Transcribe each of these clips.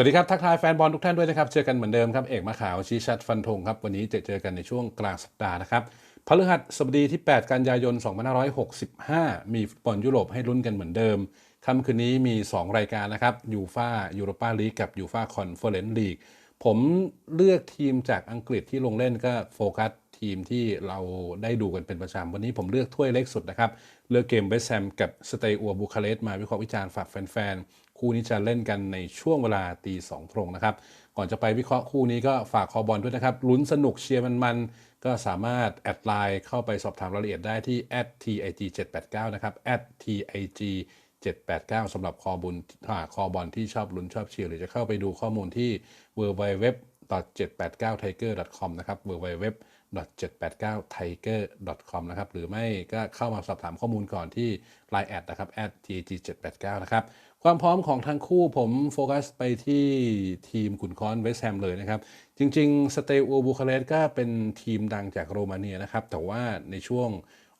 วัสดีครับ ทักทายแฟนบอลทุกท่านด้วยนะครับ เจอกันเหมือนเดิมครับ เอกมาขาวชี้ชัดฟันธงครับ วันนี้จะเจอกันในช่วงกลางสัปดาห์นะครับพฤหัสบดีที่ 8 กันยายน 2565 มีฟุตบอลยุโรปให้ลุ้นกันเหมือนเดิมค่ำคืนนี้มี 2 รายการนะครับยูฟายูโรปาลีกกับยูฟาคอนเฟอเรนซ์ลีกผมเลือกทีมจากอังกฤษที่ลงเล่นก็โฟกัสทีมที่เราได้ดูกันเป็นประจำวันนี้ผมเลือกถ้วยเล็กสุดนะครับ เลือกเกมเบสแซมกับสเตย์อัวบูคาเรสต์มาวิเคราะห์วิจารณ์ฝากแฟน คู่นี้จะเล่นกันในช่วงเวลาตีสองตรงนะครับ ก่อนจะไปวิเคราะห์คู่นี้ก็ฝากคอบอลด้วยนะครับ ลุ้นสนุกเชียร์มันๆ ก็สามารถแอดไลน์เข้าไปสอบถามรายละเอียดได้ที่ @tig789 นะครับ @tig 789 สำหรับคอบุญคอบอลที่ชอบลุ้นชอบเชียร์หรือจะเข้าไปดูข้อมูลที่ www.789tiger.com นะครับ www .789tiger.com นะครับ หรือไม่ก็เข้ามาสอบถามข้อมูลก่อนที่ Line แอดนะครับ @tg789 นะครับ ความพร้อมของทั้งคู่ผมโฟกัสไปที่ทีมขุนค้อนเวสแฮมเลยนะครับ จริงๆ สเตอูบูคาเรสก็เป็นทีมดังจากโรมาเนียนะครับ แต่ว่าในช่วง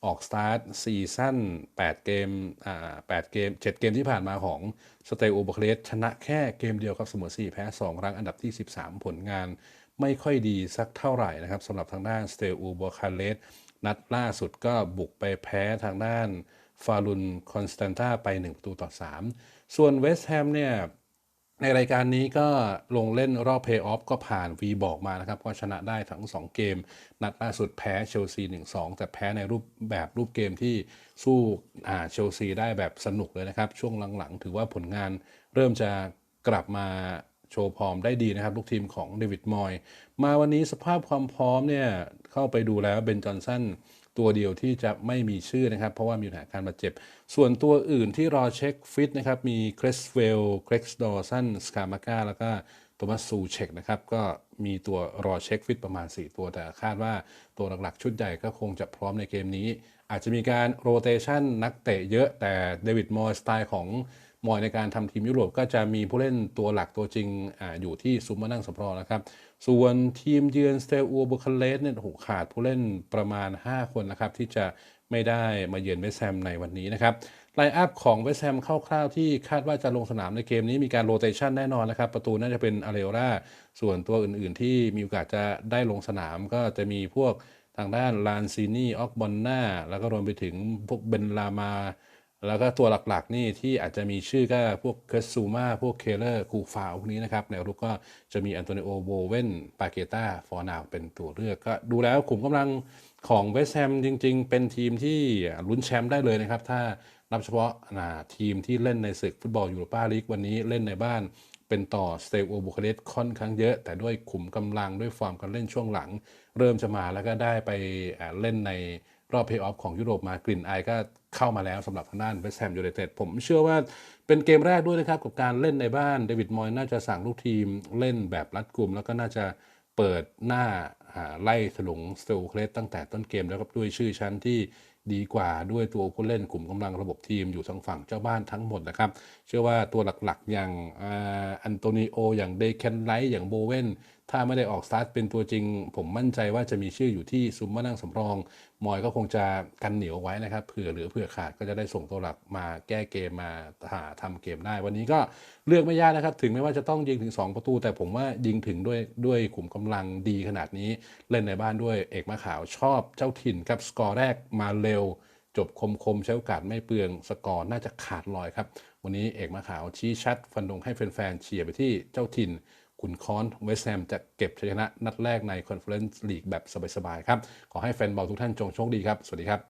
ออกสตาร์ทซีซั่น8 เกมอ่า8เกม 7 เกมที่ผ่านมาของสเตอูบูคาเรสชนะแค่เกมเดียวครับเสมอ4แพ้2รั้งอันดับที่ 13 ผลงานไม่ค่อยดีสักเท่าไหร่นะครับสำหรับทางด้านสเตอูบูคาเรสนัดล่าสุดก็บุกไปแพ้ทางด้านฟารุนคอนสแตนตาไป 1 ประตูต่อ 3 ส่วนเวสต์แฮมเนี่ยในรายการนี้ก็ลงเล่นรอบเพย์ออฟก็ผ่านวีบอกมานะครับ ก็ชนะได้ทั้ง 2 เกม นัดล่าสุดแพ้เชลซี 1-2 แต่แพ้ในรูปแบบรูปเกมที่สู้เชลซีได้แบบสนุกเลยนะครับ ช่วงหลังๆ ถือว่าผลงานเริ่มจะกลับมาโชว์พร้อมได้ดีนะครับ ลูกทีมของเดวิดมอย มาวันนี้สภาพความพร้อมเนี่ย เข้าไปดูแล้วเบนจอนสัน ตัวเดียวที่จะไม่มีชื่อนะครับ เพราะว่ามีปัญหาการบาดเจ็บ ส่วนตัวอื่นที่รอเช็คฟิตนะครับ มีเครสเวลเครกส์ดอร์สันสกามาก้าแล้วก็โทมัสซูเช็คนะครับ ก็มีตัวรอเช็คฟิตประมาณ 4 ตัวแต่คาดว่าตัวหลักๆ ชุดใหญ่ก็คงจะพร้อมในเกมนี้ อาจจะมีการโรเตชันนักเตะเยอะแต่เดวิดมอยสไตล์ของ มอยในการทำทีมยุโรปก็จะมีผู้เล่นตัวหลักตัวจริงออยู่ที่ซุมมานั่งสำรองนะครับ ส่วนทีมเยือนสเตอูบุคาเลสเนี่ยหขาดผู้เล่นประมาณ 5 คนนะครับ ที่จะไม่ได้มาเยือนเวสแฮมในวันนี้นะครับไลน์อัพของเวสแฮมคร่าวๆที่คาดว่าจะลงสนามในเกมนี้มีการโรเตชันแน่นอนนะครับ ประตูน่าจะเป็นอาเรโอราส่วนตัวอื่นๆ ที่มีโอกาสจะได้ลงสนามก็จะมีพวกทางด้านลานซีนีออกบอนนาแล้วก็รวมไปถึงพวกเบนลามา แล้วก็ตัวหลักๆนี่ที่อาจจะมีชื่อก็พวกเคสซูมาพวกเคเลอร์คูฟาพวกนี้นะครับแนวรุกก็จะมีอันโตนิโอโบเวนปาเกตาฟอร์นาวเป็นตัวเลือกก็ดูแล้วขุมกำลังของเวสแฮมจริง ๆ เป็นทีมที่ลุ้นแชมป์ได้เลยนะครับ ถ้านับเฉพาะทีมที่เล่นในศึกฟุตบอลยูโรปาลีกวันนี้เล่นในบ้านเป็นต่อสเตโอบุคาเรสค่อนข้างเยอะ แต่ด้วยขุมกำลังด้วยฟอร์มการเล่นช่วงหลัง เริ่มจะมาแล้วก็ได้ไปเล่นใน รอบเพย์ออฟของยุโรปมากลิ่นไอก็เข้ามาแล้วสำหรับทางด้านเวสต์แฮมยูไนเต็ดผมเชื่อว่าเป็นเกมแรกด้วยนะครับ กับการเล่นในบ้านเดวิดมอยน่าจะสั่งลูกทีมเล่นแบบรัดกลุ่ม แล้วก็น่าจะเปิดหน้าไล่ถลุงสเตลเคลสตั้งแต่ต้นเกมแล้วก็ด้วยชื่อชั้นที่ดีกว่าด้วยตัวผู้เล่นกลุ่มกำลังระบบทีมอยู่ทางฝั่งเจ้าบ้านทั้งหมดนะครับ เชื่อว่าตัวหลักๆ อย่างอันโตนิโอ อย่างเดแคนไลท์อย่างโบเวน ถ้าไม่ได้ออกสตาร์ทเป็นตัวจริง ผมมั่นใจว่าจะมีชื่ออยู่ที่ซุ้มมานั่งสำรอง มอยก็คงจะกันเหนียวไว้นะครับเผื่อเหลือเผื่อขาดก็จะได้ส่งตัวหลักมาแก้เกมมาหาทำเกมได้ วันนี้ก็เลือกไม่ยากนะครับ ถึงไม่ว่าจะต้องยิงถึง 2 ประตู แต่ผมว่ายิงถึงด้วยด้วยขุมกำลังดีขนาดนี้เล่นในบ้านด้วยเอกมะขาวชอบเจ้าถิ่นครับสกอร์แรกมาเร็ว จบคมคมใช้โอกาสไม่เปลืองสกอร์น่าจะขาดลอยครับวันนี้เอกมะขาวชี้ชัดฟันดงให้แฟนๆเชียร์ไปที่เจ้าถิ่น ขุนค้อนเวสแฮมจะเก็บชัยชนะนัดแรกในคอนเฟอเรนซ์ลีกแบบสบายๆครับ ขอให้แฟนบอลทุกท่านจงโชคดีครับ สวัสดีครับ